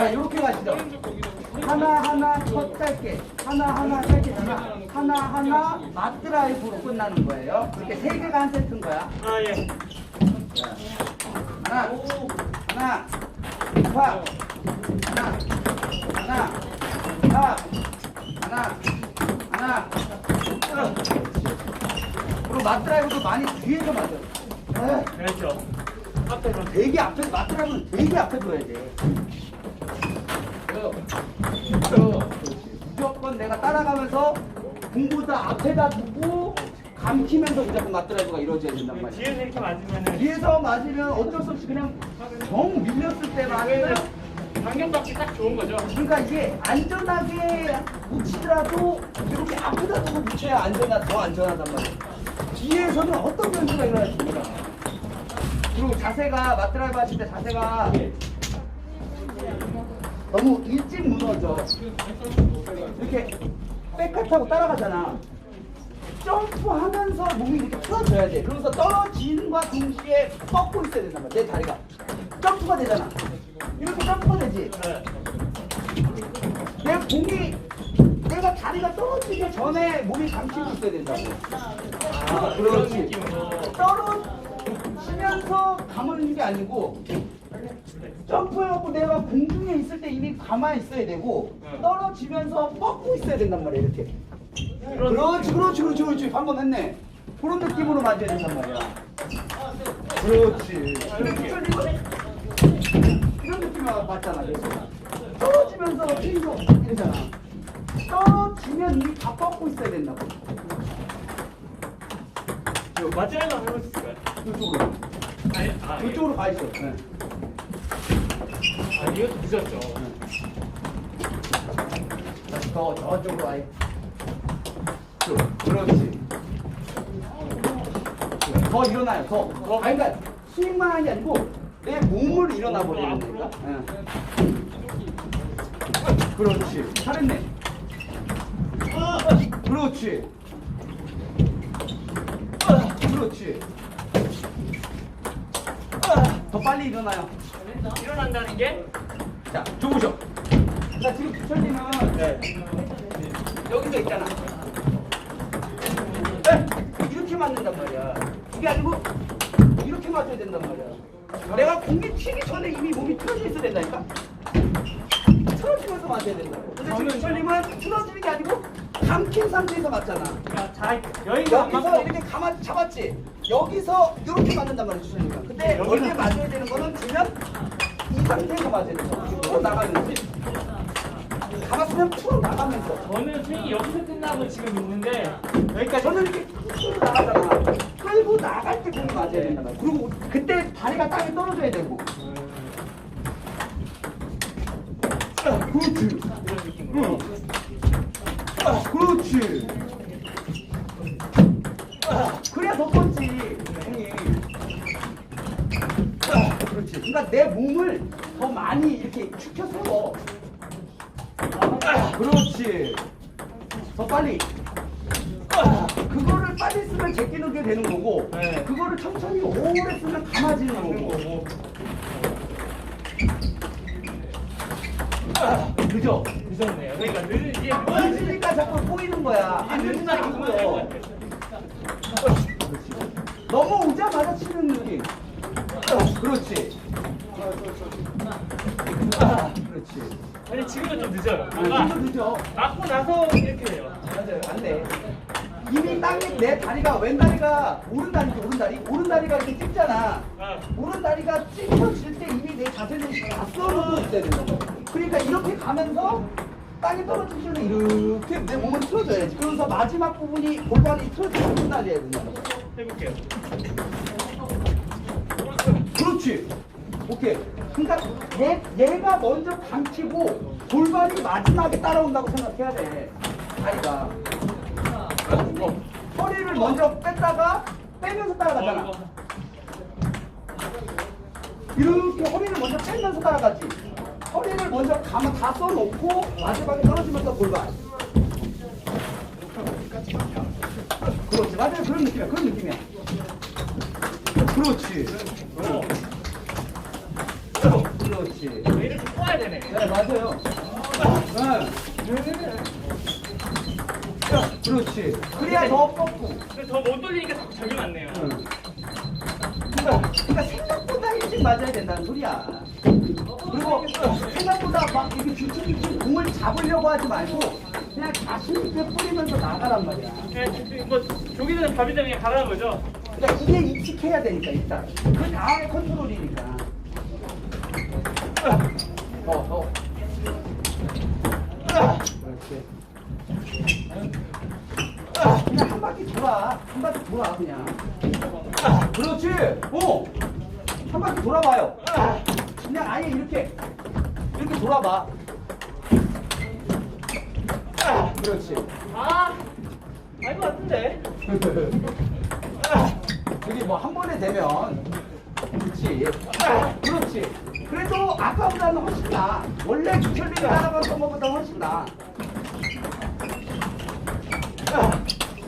자, 이렇게 가시죠. 하나 하나 첫 짧게, 하나 하나 짧게 하나 하나 하나 맞드라이브로 끝나는 거예요. 그렇게 세 개가 한 세트인 거야. 아 예. 자, 하나, 하나, 파, 하나, 하나, 파, 하나, 하나. 어. 그리고 맞드라이브도 많이 뒤에서 맞아요. 에, 그렇죠. 앞에서 되게 앞에 맞드라이브는 되게 앞에 둬야 돼. 저, 저, 무조 건 내가 따라가면서 공보다 앞에다 두고 감키면서 무조건 맞드라이브가 이루어져야 된단 말이야. 뒤에서 이렇게 맞으면은 뒤에서 맞으면 어쩔 수 없이 그냥 정 밀렸을 때 맞으면 방향받기 딱 좋은 거죠. 그러니까 이게 안전하게 묻히더라도 이렇게 앞에다 두고 묻혀야 안전하 더 안전하단 말이야. 뒤에서는 어떤 변수가 일어날지 몰라. 그리고 자세가 맞드라이브 하실 때 자세가 너무 일찍 무너져. 이렇게 백컷하고 따라가잖아. 점프하면서 몸이 이렇게 풀어줘야 돼. 그러면서 떨어진과 동시에 뻗고 있어야 된단 말이야. 내 다리가. 점프가 되잖아. 이렇게 점프가 되지. 내 공이 내가 다리가 떨어지기 전에 몸이 감추고 있어야 된다고. 아, 그렇지. 떨어지면서 감는 게 아니고 점프해갖고 내가 공중에 있을 때 이미 가만히 있어야 되고 떨어지면서 뻗고 있어야 된단 말이야 이렇게. 그렇지, 그렇지, 그렇지, 그렇지. 한 번 했네. 그런 느낌으로 맞아야 된단 말이야. 그렇지. 이런 느낌으로 맞잖아. 계속. 떨어지면서 튕겨 이러잖아. 떨어지면 이미 다 뻗고 있어야 된다고. 해볼 수 있을까요? 이쪽으로. 아니, 아, 예. 이쪽으로 가 있어. 네. 아 이거 늦었죠. 더 저쪽으로. 쭉. 그렇지. 더 일어나요. 더. 더. 아니, 그러니까 스윙만 하는 게 아니고 내 몸을 일어나 버리는 거니까. 응. 그렇지. 잘했네. 그렇지. 그렇지. 더 빨리 일어나요. 일어난다는 게 자, 줘보죠. 자, 지금 부처님은 여기서 있잖아. 네, 이렇게 맞는단 말이야. 이게 아니고 이렇게 맞아야 된단 말이야. 내가 공이 튀기 전에 이미 몸이 틀어져 있어야 된다니까. 틀어지면서 맞아야 된다고. 근데 지금 부처님은 틀어지는 게 아니고 감킨 상태에서 맞잖아. 자 여기가 안 여기서 맞고 이렇게 가만 잡았지. 여기서 이렇게 맞는단 말이야, 주선이가. 근데 여기서- 원래 맞아야 되는 거는 들면 이 상태에서 맞아야 거야. 풀어 나가면서. 가봤으면 풀어 나가면서. 저는 스윙이 여기서 끝나고 지금 있는데 여기까지 저는 이렇게 끌고 나가잖아. 끌고 나갈 때 공이 맞아야 말이야. 그리고 그때 다리가 땅에 떨어져야 되고. 아, 그렇지. 이런 느낌으로. 아, 그렇지. 아, 그래야 더 뻗지, 형님. 아, 그렇지. 그러니까 내 몸을 더 많이 이렇게. 아, 그렇지. 더 빨리. 아, 그거를 빨리 쓰면 제끼는 게 되는 거고, 네. 그거를 천천히 오래 쓰면 감아지는 거고. 아, 그죠? 늦었네요. 그러니까 늦은 이게 꼬이는 거야. 안 늦은 날 늦으니까 그만 꼬여. 너무 오자마자 치는 느낌. 어, 그렇지. 아, 그렇지. 아니 지금은 좀 늦어요. 아, 뭔가 좀 늦어. 맞고 나서 이렇게 돼요. 맞아요. 안 돼. 이미 땅에 내 다리가 왼 다리가 오른 다리지 오른 다리 오른 다리가 이렇게 찍잖아. 아, 오른 다리가 찝혀질 때 이미 내 자세를 다 써놓고 있어야 된다. 그러니까 이렇게 가면서 땅에 떨어지기 전에 이렇게 내 몸을 틀어줘야지. 그러면서 마지막 부분이 골반이 틀어지고 끝나야 된다. 해볼게요. 그렇지. 오케이. 그러니까 얘, 얘가 먼저 감히고 골반이 마지막에 따라온다고 생각해야 돼. 다리가. 어, 허리를 먼저 뺐다가 빼면서 따라가잖아. 이렇게 허리를 먼저 빼면서 따라가지. 허리를 먼저 감아 다 써놓고 마지막에 떨어지면서 골반. 그렇지. 맞아요. 그런 느낌이야. 그런 느낌이야. 그렇지. 어. 그렇지. 이렇게 꼬아야 되네. 네, 맞아요. 네. 그렇지. 그래야 더 뻗고. 더못 돌리니까 자꾸 저기 맞네요. 응. 그러니까, 그러니까 생각보다 일찍 맞아야 된다는 소리야. 그리고 생각보다 막 이렇게 주춤주춤 공을 잡으려고 하지 말고 그냥 자신 있게 뿌리면서 나가란 말이야. 네, 뭐 조기 전에 밥이 되는 게 가라는 거죠. 그러니까 이게 익숙해야 되니까 일단. 그 다음에 컨트롤이니까. 더, 더. 그렇지. 그냥 한 바퀴 돌아. 한 바퀴 돌아, 그냥. 그렇지. 어. 한 바퀴 돌아봐요. 그냥 아예 이렇게, 이렇게 돌아봐. 그렇지. 아, 알것 같은데. 여기 뭐 한 번에 되면 그렇지 그렇지 그래도 아까보다는 훨씬 나 원래 주철빈이 따라갔던 것보다 훨씬 나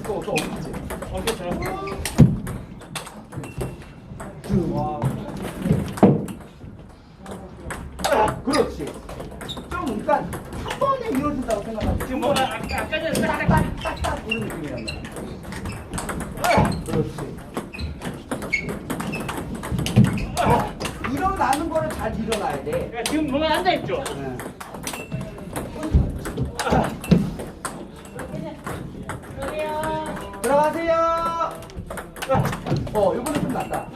또또 그렇지 어, 그렇죠. 와. 그렇지 좀 그러니까 한 번에 이루어진다고 생각하지 지금 뭐가 아까, 아까 전에 딱, 딱, 딱딱딱 그런 느낌이란 말이야 그렇지 일어나는 거를 잘 그러니까 지금 뭔가 앉아있죠? 네. 들어가세요. 어, 이번에 좀 낫다.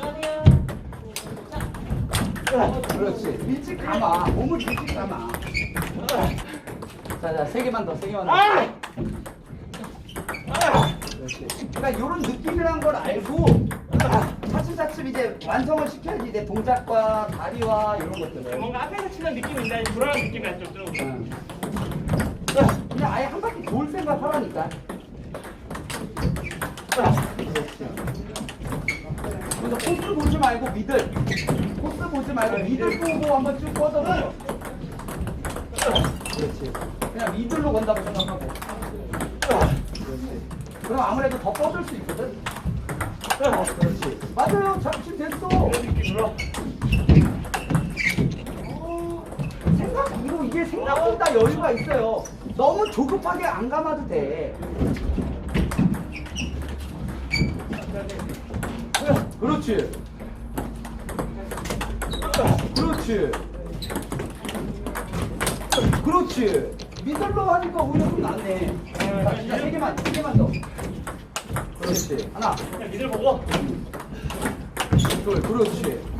그렇지. 일찍 감아. 몸을 일찍 감아. 자, 자, 세 개만 더, 세 개만 더. 아! 그렇지. 그러니까 이런 느낌이란 걸 알고 차츰차츰 이제 완성을 시켜야지 내 동작과 다리와 이런 것들을. 뭔가 앞에서 치는 느낌인데 돌아가는 느낌이 났죠, 좀. 응. 그냥 아예 한 바퀴 돌 생각 하라니까. 그래서 코스 보지 말고 미들. 코스 보지 말고 미들 보고 한번 쭉 뻗어보죠. 그렇지. 그냥 미들로 건다고 생각하고. 그럼 아무래도 더 뻗을 수 있거든. 그렇지. 맞아요. 잠시 됐어. 이런 느낌으로. 생각 이거 이게 생각보다 여유가 있어요. 너무 조급하게 안 감아도 돼. 그렇지. 그렇지. 그렇지. 미들로 하니까 오히려 좀 낫네. 자, 세 개만, 세 개만 더. 그렇지. 하나, 그냥 니들 보고. 둘, 그렇지.